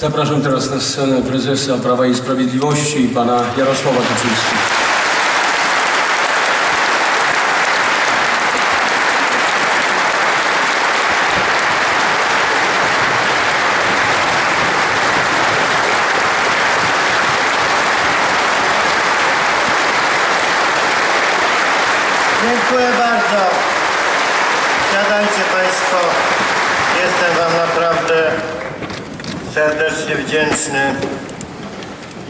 Zapraszam teraz na scenę prezesa Prawa i Sprawiedliwości, pana Jarosława Kaczyńskiego. Dziękuję bardzo. Siadajcie Państwo. Jestem Wam naprawdę serdecznie wdzięczny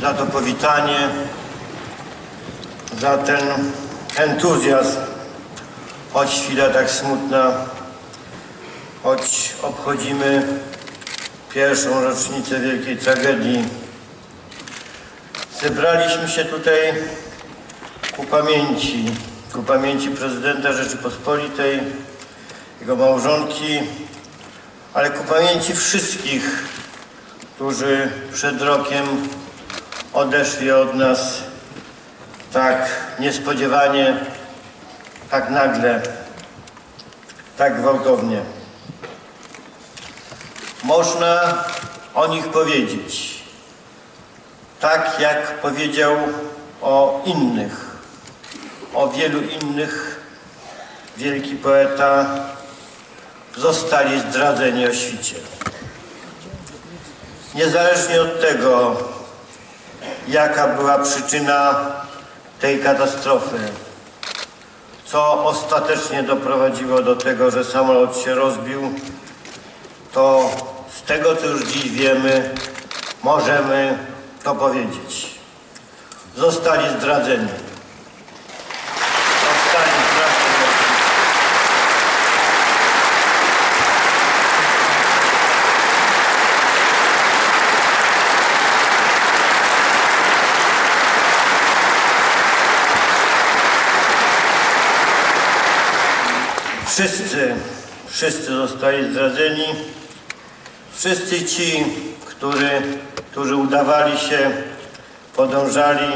za to powitanie, za ten entuzjazm, choć chwila tak smutna, choć obchodzimy pierwszą rocznicę wielkiej tragedii. Zebraliśmy się tutaj ku pamięci, ku pamięci prezydenta Rzeczypospolitej, jego małżonki, ale ku pamięci wszystkich, którzy przed rokiem odeszli od nas tak niespodziewanie, tak nagle, tak gwałtownie. Można o nich powiedzieć, tak jak powiedział o innych, o wielu innych wielki poeta zostali zdradzeni o świcie. Niezależnie od tego, jaka była przyczyna tej katastrofy, co ostatecznie doprowadziło do tego, że samolot się rozbił, to z tego, co już dziś wiemy, możemy to powiedzieć. Zostali zdradzeni. Zostali zdradzeni. Wszyscy, wszyscy zostali zdradzeni. Wszyscy ci, który, którzy udawali się, podążali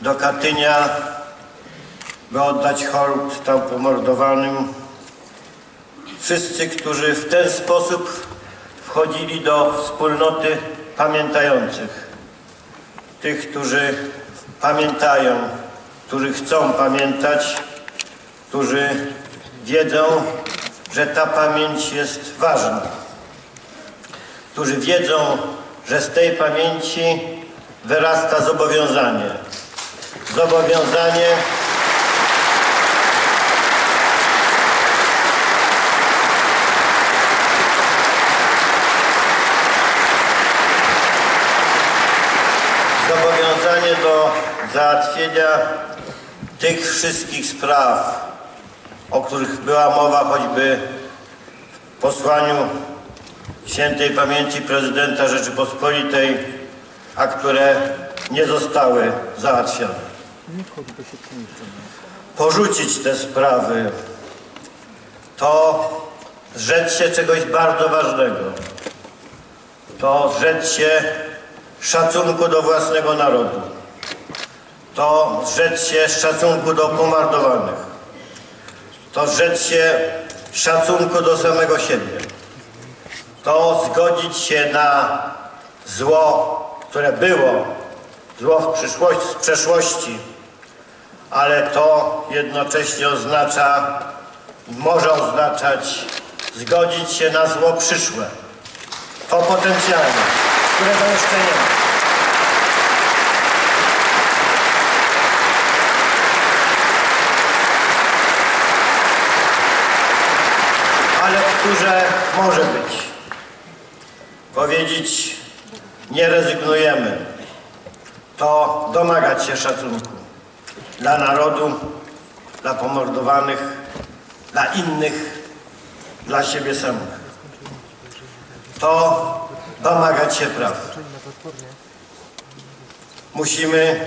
do Katynia, by oddać hołd tam pomordowanym. Wszyscy, którzy w ten sposób wchodzili do wspólnoty pamiętających. Tych, którzy pamiętają, którzy chcą pamiętać, którzy wiedzą, że ta pamięć jest ważna. Którzy wiedzą, że z tej pamięci wyrasta zobowiązanie. Zobowiązanie zobowiązanie do załatwienia tych wszystkich spraw, o których była mowa choćby w posłaniu świętej pamięci prezydenta Rzeczypospolitej, a które nie zostały załatwione. Porzucić te sprawy to zrzec się czegoś bardzo ważnego. To zrzec się szacunku do własnego narodu. To zrzec się szacunku do pomordowanych to zrzec się szacunku do samego siebie. To zgodzić się na zło, które było, zło w, przyszłości, w przeszłości, ale to jednocześnie oznacza, może oznaczać zgodzić się na zło przyszłe. To potencjalne, którego jeszcze nie ma. Które może być. Powiedzieć, nie rezygnujemy, to domagać się szacunku dla narodu, dla pomordowanych, dla innych, dla siebie samych. To domagać się praw. Musimy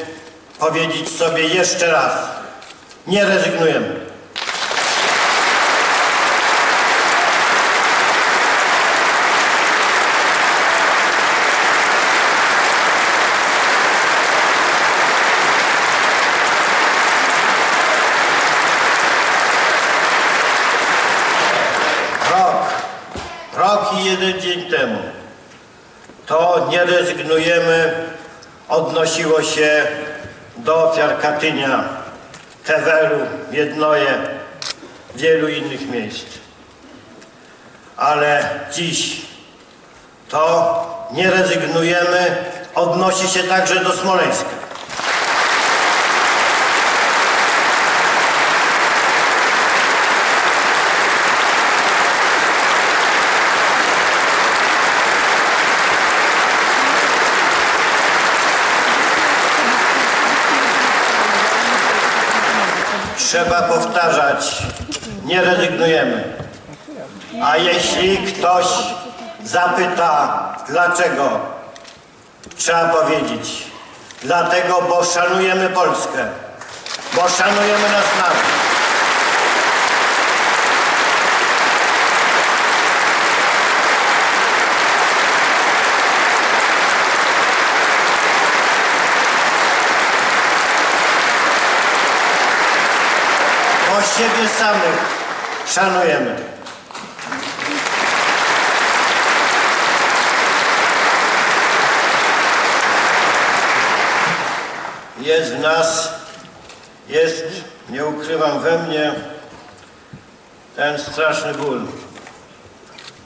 powiedzieć sobie jeszcze raz, nie rezygnujemy. Jeden dzień temu to nie rezygnujemy odnosiło się do ofiar Katynia, Teweru, Miednoje, wielu innych miejsc. Ale dziś to nie rezygnujemy odnosi się także do Smoleńska. Trzeba powtarzać, nie rezygnujemy. A jeśli ktoś zapyta, dlaczego, trzeba powiedzieć, dlatego, bo szanujemy Polskę, bo szanujemy nas naród. Bo siebie samych szanujemy. Jest w nas, jest, nie ukrywam, we mnie ten straszny ból.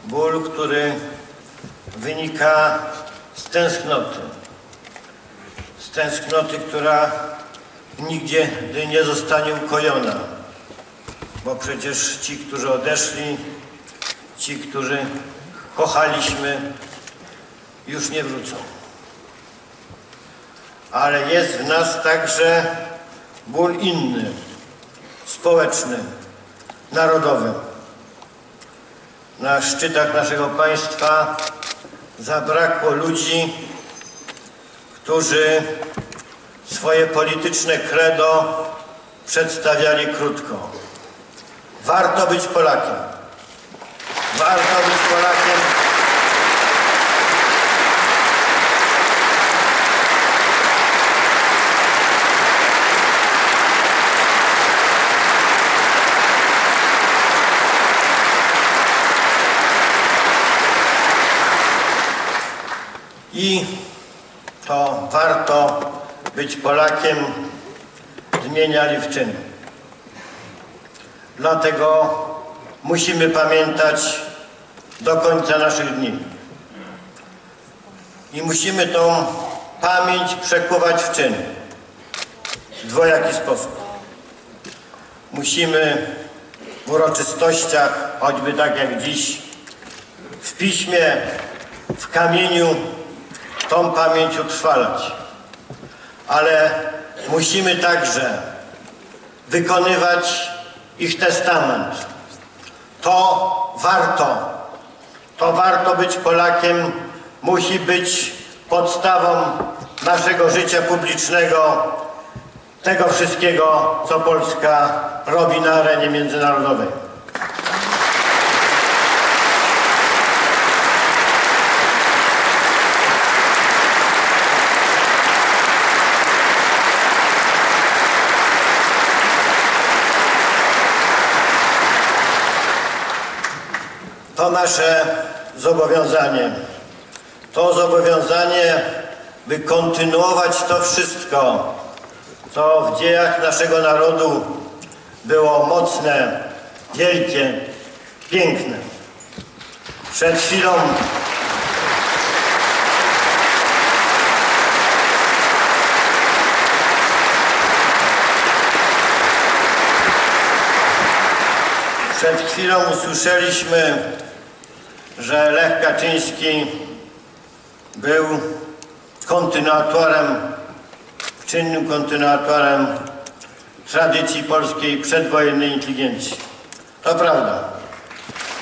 Ból, który wynika z tęsknoty. Z tęsknoty, która nigdzie nie zostanie ukojona. Bo przecież ci, którzy odeszli, ci, którzy kochaliśmy, już nie wrócą. Ale jest w nas także ból inny, społeczny, narodowy. Na szczytach naszego państwa zabrakło ludzi, którzy swoje polityczne credo przedstawiali krótko. Warto być Polakiem. Warto być Polakiem. I to warto być Polakiem zmieniali w czyn. Dlatego musimy pamiętać do końca naszych dni. I musimy tą pamięć przekuwać w czyn. W dwojaki sposób. Musimy w uroczystościach, choćby tak jak dziś, w piśmie, w kamieniu, tą pamięć utrwalać. Ale musimy także wykonywać ich testament. To warto, to warto być Polakiem, musi być podstawą naszego życia publicznego, tego wszystkiego, co Polska robi na arenie międzynarodowej. To nasze zobowiązanie. To zobowiązanie, by kontynuować to wszystko, co w dziejach naszego narodu było mocne, wielkie, piękne. Przed chwilą Przed chwilą usłyszeliśmy, że Lech Kaczyński był kontynuatorem, czynnym kontynuatorem tradycji polskiej przedwojennej inteligencji. To prawda,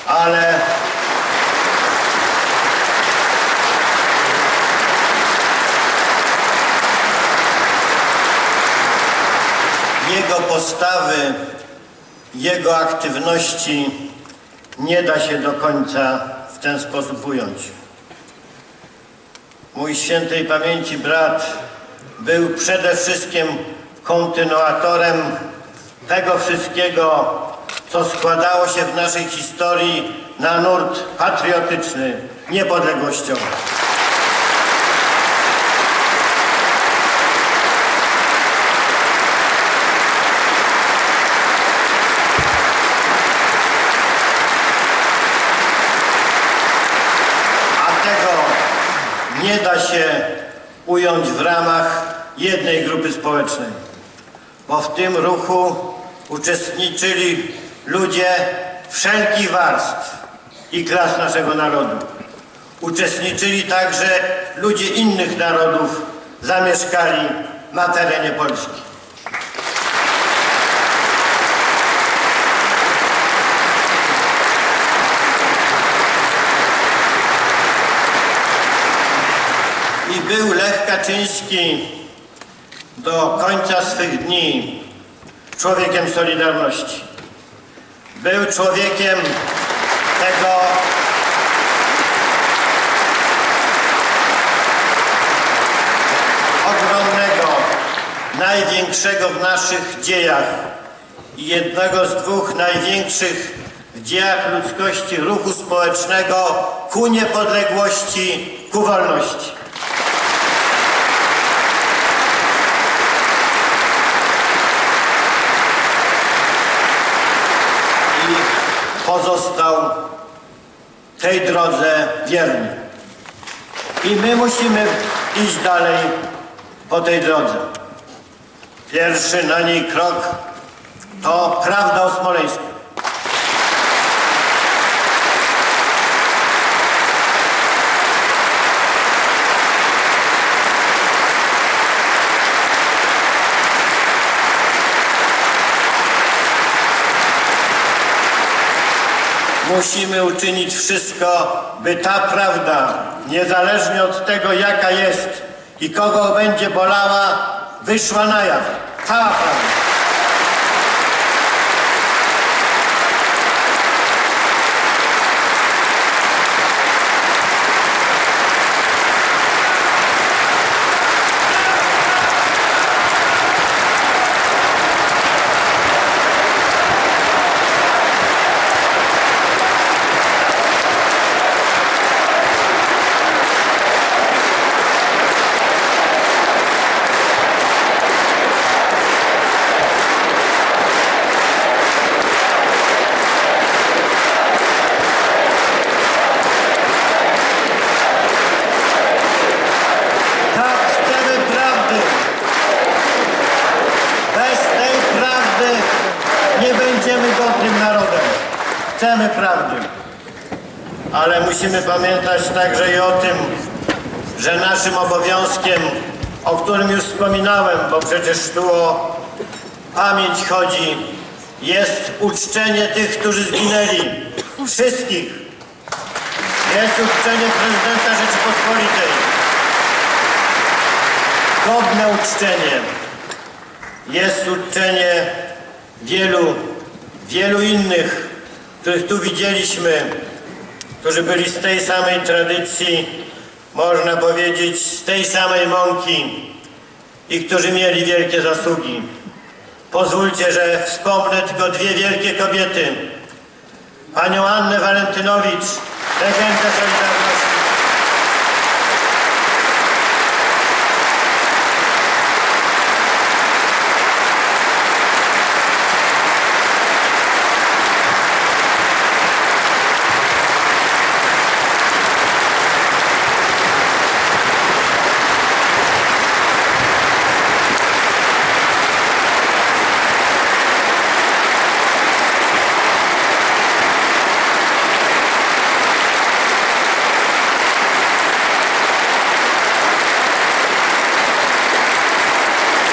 ale jego postawy jego aktywności nie da się do końca ten sposób ująć. Mój świętej pamięci brat był przede wszystkim kontynuatorem tego wszystkiego, co składało się w naszej historii na nurt patriotyczny, niepodległościowy. Nie da się ująć w ramach jednej grupy społecznej, bo w tym ruchu uczestniczyli ludzie wszelkich warstw i klas naszego narodu. Uczestniczyli także ludzie innych narodów, zamieszkali na terenie Polski. I był Lech Kaczyński do końca swych dni człowiekiem Solidarności. Był człowiekiem tego ogromnego, największego w naszych dziejach i jednego z dwóch największych w dziejach ludzkości ruchu społecznego ku niepodległości, ku wolności. i pozostał tej drodze wierny. I my musimy iść dalej po tej drodze. Pierwszy na niej krok to prawda o Smoleńsku. Musimy uczynić wszystko, by ta prawda, niezależnie od tego jaka jest i kogo będzie bolała, wyszła na jaw. Cała prawda. Musimy pamiętać także i o tym, że naszym obowiązkiem, o którym już wspominałem, bo przecież tu o pamięć chodzi, jest uczczenie tych, którzy zginęli. Wszystkich. Jest uczczenie prezydenta Rzeczypospolitej godne uczczenie. Jest uczczenie wielu, wielu innych, których tu widzieliśmy, którzy byli z tej samej tradycji, można powiedzieć, z tej samej mąki i którzy mieli wielkie zasługi. Pozwólcie, że wspomnę tylko dwie wielkie kobiety. Panią Annę Walentynowicz, legendę Solidarności.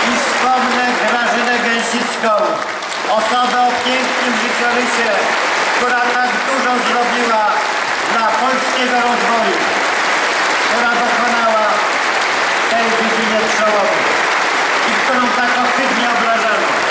I wspomnę Grażynę Gęsicką, osobę o pięknym życiorysie, która tak dużo zrobiła dla polskiego rozwoju, która dokonała tej dziedzinie przełomu i którą tak ohydnie obroniliśmy.